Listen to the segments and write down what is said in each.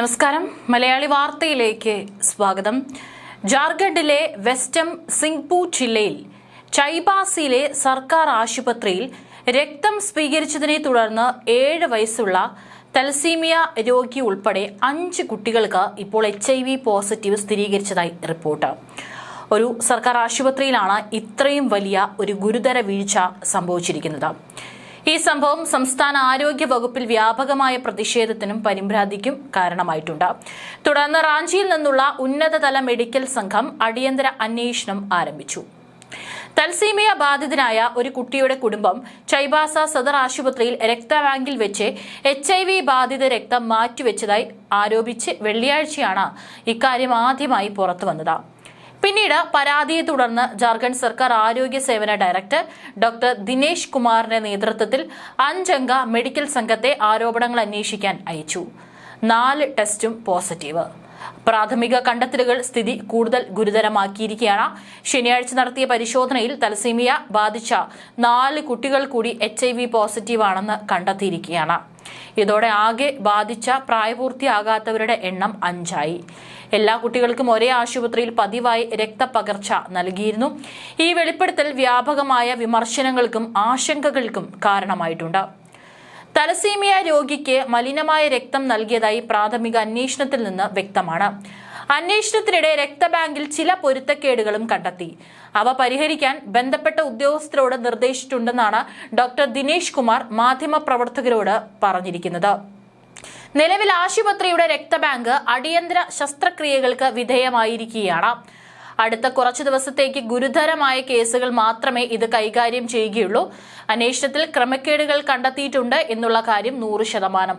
നമസ്കാരം. മലയാളി വാർത്തയിലേക്ക് സ്വാഗതം. ജാർഖണ്ഡിലെ വെസ്റ്റം സിംഗ്പൂ ജില്ലയിൽ ചൈബാസിയിലെ സർക്കാർ ആശുപത്രിയിൽ രക്തം സ്വീകരിച്ചതിനെ തുടർന്ന് ഏഴ് വയസ്സുള്ള തൽസീമിയ രോഗി ഉൾപ്പെടെ അഞ്ച് കുട്ടികൾക്ക് ഇപ്പോൾ എച്ച് ഐ വി പോസിറ്റീവ് സ്ഥിരീകരിച്ചതായി റിപ്പോർട്ട്. ഒരു സർക്കാർ ആശുപത്രിയിലാണ് ഇത്രയും വലിയ ഒരു ഗുരുതര വീഴ്ച സംഭവിച്ചിരിക്കുന്നത്. ഈ സംഭവം സംസ്ഥാന ആരോഗ്യ വകുപ്പിൽ വ്യാപകമായ പ്രതിഷേധത്തിനും പരിഭ്രാന്തിക്കും കാരണമായിട്ടുണ്ട്. തുടർന്ന് റാഞ്ചിയിൽ നിന്നുള്ള ഉന്നതതല മെഡിക്കൽ സംഘം അടിയന്തര അന്വേഷണം ആരംഭിച്ചു. തൽസീമിയ ബാധിതനായ ഒരു കുട്ടിയുടെ കുടുംബം ചൈബാസ സദർ ആശുപത്രിയിൽ രക്തബാങ്കിൽ വെച്ച് എച്ച് ഐ വി ബാധിത രക്തം മാറ്റിവെച്ചതായി ആരോപിച്ച് വെള്ളിയാഴ്ചയാണ് ഇക്കാര്യം ആദ്യമായി പുറത്തുവന്നത്. പിന്നീട് പരാതിയെ തുടർന്ന് ജാർഖണ്ഡ് സർക്കാർ ആരോഗ്യ സേവന ഡയറക്ടർ ഡോക്ടർ ദിനേശ് കുമാറിന്റെ നേതൃത്വത്തിൽ അഞ്ചംഗ മെഡിക്കൽ സംഘത്തെ ആരോപണങ്ങൾ അന്വേഷിക്കാൻ അയച്ചു. നാല് ടെസ്റ്റും പോസിറ്റീവ്. പ്രാഥമിക കണ്ടെത്തലുകൾ സ്ഥിതി കൂടുതൽ ഗുരുതരമാക്കിയിരിക്കുകയാണ്. ശനിയാഴ്ച നടത്തിയ പരിശോധനയിൽ തലസീമിയ ബാധിച്ച നാല് കുട്ടികൾ കൂടി എച്ച് ഐ വി പോസിറ്റീവാണെന്ന് കണ്ടെത്തിയിരിക്കുകയാണ്. ഇതോടെ ആകെ ബാധിച്ച പ്രായപൂർത്തിയാകാത്തവരുടെ എണ്ണം അഞ്ചായി. എല്ലാ കുട്ടികൾക്കും ഒരേ ആശുപത്രിയിൽ പതിവായി രക്തപകർച്ച നൽകിയിരുന്നു. ഈ വെളിപ്പെടുത്തൽ വ്യാപകമായ വിമർശനങ്ങൾക്കും ആശങ്കകൾക്കും കാരണമായിട്ടുണ്ട്. തലസീമിയ രോഗിക്ക് മലിനമായ രക്തം നൽകിയതായി പ്രാഥമിക അന്വേഷണത്തിൽ നിന്ന് വ്യക്തമാണ്. അന്വേഷണത്തിനിടെ രക്തബാങ്കിൽ ചില പൊരുത്തക്കേടുകളും കണ്ടെത്തി. അവ പരിഹരിക്കാൻ ബന്ധപ്പെട്ട ഉദ്യോഗസ്ഥരോട് നിർദ്ദേശിച്ചിട്ടുണ്ടെന്നാണ് ഡോക്ടർ ദിനേശ് കുമാർ മാധ്യമപ്രവർത്തകരോട് പറഞ്ഞിരിക്കുന്നത്. നിലവിൽ ആശുപത്രിയുടെ രക്തബാങ്ക് അടിയന്തര ശസ്ത്രക്രിയകൾക്ക് വിധേയമായിരിക്കുകയാണ്. അടുത്ത കുറച്ചു ദിവസത്തേക്ക് ഗുരുതരമായ കേസുകൾ മാത്രമേ ഇത് കൈകാര്യം ചെയ്യുകയുള്ളൂ. അന്വേഷണത്തിൽ ക്രമക്കേടുകൾ കണ്ടെത്തിയിട്ടുണ്ട് എന്നുള്ള കാര്യം നൂറ്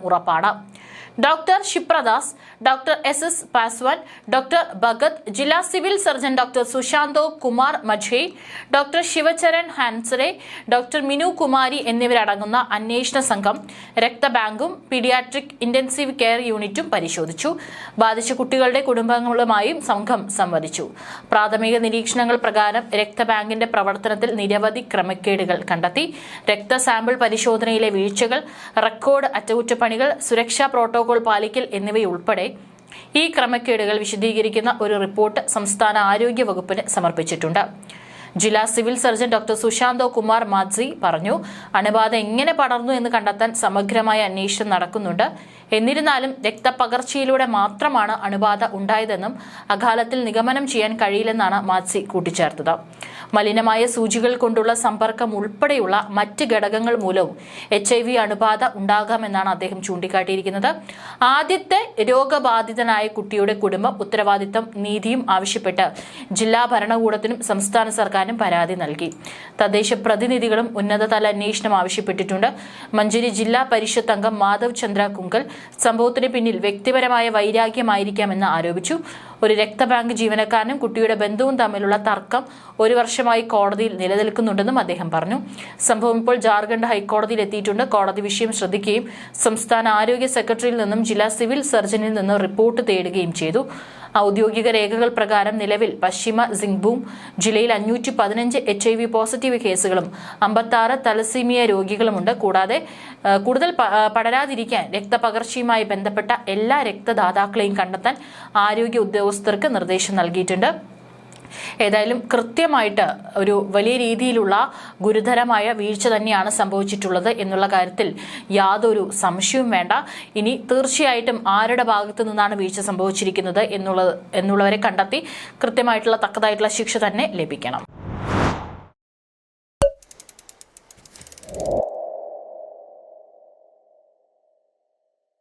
ഉറപ്പാണ്. Doctor Kshipradas doctor S S Paswan doctor Bhagat ജില്ലാ civil surgeon doctor Sushanto Kumar Majhe doctor Shivcharan Hansre doctor Minu Kumari എന്നിവരടങ്ങുന്ന അന്വേഷണ സംഘം രക്തബാങ്കും പീഡിയാട്രിക് ഇന്റൻസീവ് കെയർ യൂണിറ്റും പരിശോധിച്ചു. ബാധിച്ച കുട്ടികളുടെ കുടുംബങ്ങളുമായും സംഘം സംവദിച്ചു. പ്രാഥമിക നിരീക്ഷണങ്ങൾ പ്രകാരം രക്തബാങ്കിന്റെ പ്രവർത്തനത്തിൽ നിരവധി ക്രമക്കേടുകൾ കണ്ടെത്തി. രക്തസാമ്പിൾ പരിശോധനയിലെ വീഴ്ചകൾ റെക്കോർഡ് അറ്റകുറ്റപ്പണികൾ സുരക്ഷാ പ്രോട്ടോകോൾ പാലിക്കൽ എന്നിവയുൾപ്പെടെ ഈ ക്രമക്കേടുകൾ വിശദീകരിക്കുന്ന ഒരു റിപ്പോർട്ട് സംസ്ഥാന ആരോഗ്യ വകുപ്പിന് സമർപ്പിച്ചിട്ടുണ്ട്. ജില്ലാ civil surgeon doctor Sushanto Kumar Majhi പറഞ്ഞു അണുബാധ എങ്ങനെ പടർന്നു എന്ന് കണ്ടെത്താൻ സമഗ്രമായ അന്വേഷണം നടക്കുന്നുണ്ട്. എന്നിരുന്നാലും രക്തപകർച്ചയിലൂടെ മാത്രമാണ് അണുബാധ ഉണ്ടായതെന്നും അകാലത്തിൽ നിഗമനം ചെയ്യാൻ കഴിയില്ലെന്നാണ് മാത്സി കൂട്ടിച്ചേർത്തത്. മലിനമായ സൂചികൾ കൊണ്ടുള്ള സമ്പർക്കം ഉൾപ്പെടെയുള്ള മറ്റ് ഘടകങ്ങൾ മൂലവും എച്ച് ഐ വി അണുബാധ ഉണ്ടാകാമെന്നാണ് അദ്ദേഹം ചൂണ്ടിക്കാട്ടിയിരിക്കുന്നത്. ആദ്യത്തെ രോഗബാധിതനായ കുട്ടിയുടെ കുടുംബം ഉത്തരവാദിത്തം നീതിയും ആവശ്യപ്പെട്ട് ജില്ലാ ഭരണകൂടത്തിനും സംസ്ഥാന സർക്കാരിനും പരാതി നൽകി. തദ്ദേശ പ്രതിനിധികളും ഉന്നതതല അന്വേഷണം ആവശ്യപ്പെട്ടിട്ടുണ്ട്. മഞ്ചേരി ജില്ലാ പരിഷത്ത് അംഗം മാധവ് ചന്ദ്ര കുങ്കൽ സംഭവത്തിന് പിന്നിൽ വ്യക്തിപരമായ വൈരാഗ്യമായിരിക്കാമെന്ന് ആരോപിച്ചു. ഒരു രക്തബാങ്ക് ജീവനക്കാരനും കുട്ടിയുടെ ബന്ധുവും തമ്മിലുള്ള തർക്കം ഒരു വർഷമായി കോടതിയിൽ നിലനിൽക്കുന്നുണ്ടെന്നും അദ്ദേഹം പറഞ്ഞു. സംഭവം ഇപ്പോൾ ജാർഖണ്ഡ് ഹൈക്കോടതിയിൽ എത്തിയിട്ടുണ്ട് കോടതി വിഷയം ശ്രദ്ധിക്കുകയും സംസ്ഥാന ആരോഗ്യ സെക്രട്ടറിയിൽ നിന്നും ജില്ലാ സിവിൽ സർജനിൽ നിന്നും റിപ്പോർട്ട് തേടുകയും ചെയ്തു. ഔദ്യോഗിക രേഖകൾ പ്രകാരം നിലവിൽ പശ്ചിമ സിംഗ്ഭൂം ജില്ലയിൽ അഞ്ഞൂറ്റി പതിനഞ്ച് എച്ച് ഐ വി പോസിറ്റീവ് കേസുകളും അമ്പത്താറ് തലസീമിയ രോഗികളുമുണ്ട്. കൂടാതെ കൂടുതൽ പടരാതിരിക്കാൻ രക്തപകർച്ചയുമായി ബന്ധപ്പെട്ട എല്ലാ രക്തദാതാക്കളെയും കണ്ടെത്താൻ ആരോഗ്യ ഉദ്യോഗസ്ഥർക്ക് നിർദ്ദേശം നൽകിയിട്ടുണ്ട്. ഏതായാലും കൃത്യമായിട്ട് ഒരു വലിയ രീതിയിലുള്ള ഗുരുതരമായ വീഴ്ച തന്നെയാണ് സംഭവിച്ചിട്ടുള്ളത് എന്നുള്ള കാര്യത്തിൽ യാതൊരു സംശയവും വേണ്ട. ഇനി തീർച്ചയായിട്ടും ആരുടെ ഭാഗത്തു നിന്നാണ് വീഴ്ച സംഭവിച്ചിരിക്കുന്നത് എന്നുള്ളത് എന്നുള്ളവരെ കണ്ടെത്തി കൃത്യമായിട്ടുള്ള തക്കതായിട്ടുള്ള ശിക്ഷ തന്നെ ലഭിക്കണം.